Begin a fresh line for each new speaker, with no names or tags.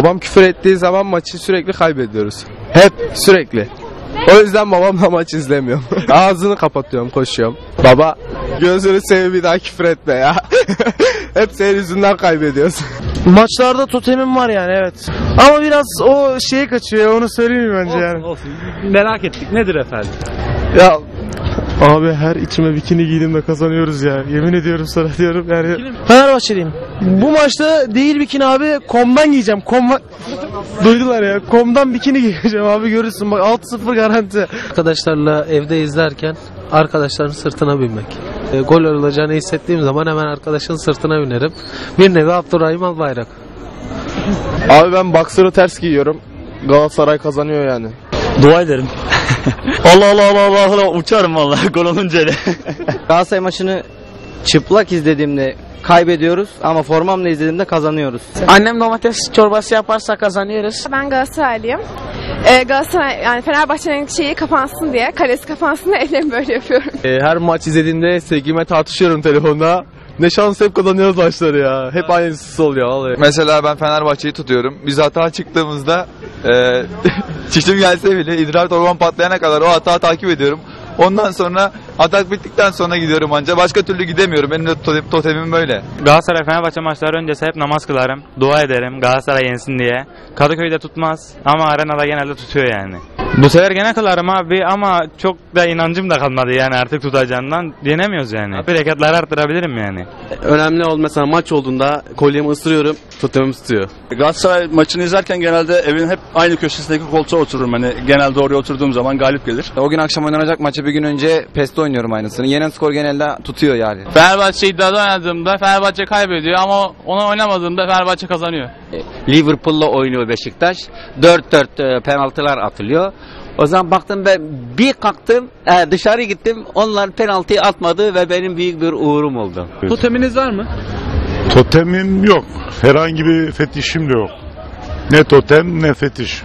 Babam küfür ettiği zaman maçı sürekli kaybediyoruz. Hep sürekli. O yüzden babamla maç izlemiyorum. Ağzını kapatıyorum, koşuyorum. Baba gözünü seveyim bir daha küfür etme ya. Hep senin yüzünden kaybediyoruz.
Maçlarda totemim var yani evet. Ama biraz o şeye kaçıyor onu söyleyeyim bence yani.
Olsun. Merak ettik. Nedir efendim?
Ya Abi her içime bikini giydim de kazanıyoruz ya. Yemin ediyorum sana diyorum yani. Fenerbahçeliyim. Bu maçta değil bikini abi komdan giyeceğim. Komdan... Duydular ya. Komdan bikini giyeceğim abi görürsün bak 6-0 garanti.
Arkadaşlarla evde izlerken arkadaşların sırtına binmek. E, gol olacağını hissettiğim zaman hemen arkadaşın sırtına binerim. Bir nevi Abdurrahim Albayrak.
Abi ben boxer'ı ters giyiyorum. Galatasaray kazanıyor yani.
Dua ederim. Allah Allah Allah Allah Allah uçarım vallahi gol olunca öyle.
Galatasaray maçını çıplak izlediğimde kaybediyoruz ama formamla izlediğimde kazanıyoruz.
Annem domates çorbası yaparsa kazanıyoruz.
Ben Galatasaraylıyım. Ee, Galatasaray yani Fenerbahçe'nin şeyi kapansın diye, kalesi kapansın diye ellerimi böyle yapıyorum.
her maç izlediğimde sevgime tartışıyorum telefonda. Ne şans hep kazanıyoruz maçları ya. Hep aynısı oluyor vallahi.
Mesela ben Fenerbahçe'yi tutuyorum. Biz hata çıktığımızda e, çişim gelse bile idrar torbam patlayana kadar o hata takip ediyorum. Ondan sonra atak bittikten sonra gidiyorum anca. Başka türlü gidemiyorum. Benim de totem- totemim böyle.
Galatasaray Fenerbahçe maçları öncesi hep namaz kılarım. Dua ederim Galatasaray yensin diye. Kadıköy'de tutmaz ama arenada genelde tutuyor yani. Bu sefer gene kılarım abi ama çok da inancım da kalmadı yani artık tutacağından. Yenemiyoruz yani. Hareketleri arttırabilirim yani.
Önemli ol mesela maç olduğunda kolyemi ısırıyorum, totemim tutuyor.
Galatasaray maçını izlerken genelde evin hep aynı köşesindeki koltuğa otururum. Hani genelde oraya oturduğum zaman galip gelir.
O gün akşam oynanacak maçı bir gün önce PES'te oynuyorum aynısını. Yenen skor genelde tutuyor yani.
Fenerbahçe iddiada oynadığımda Fenerbahçe kaybediyor ama onu oynamadığımda Fenerbahçe kazanıyor.
Liverpool'la oynuyor Beşiktaş. 4-4 penaltılar atılıyor. O zaman baktım ben bir kalktım e, dışarı gittim onlar penaltıyı atmadı ve benim büyük bir uğurum oldu.
Toteminiz var mı?
Totemim yok. Herhangi bir fetişim de yok. Ne totem ne fetiş.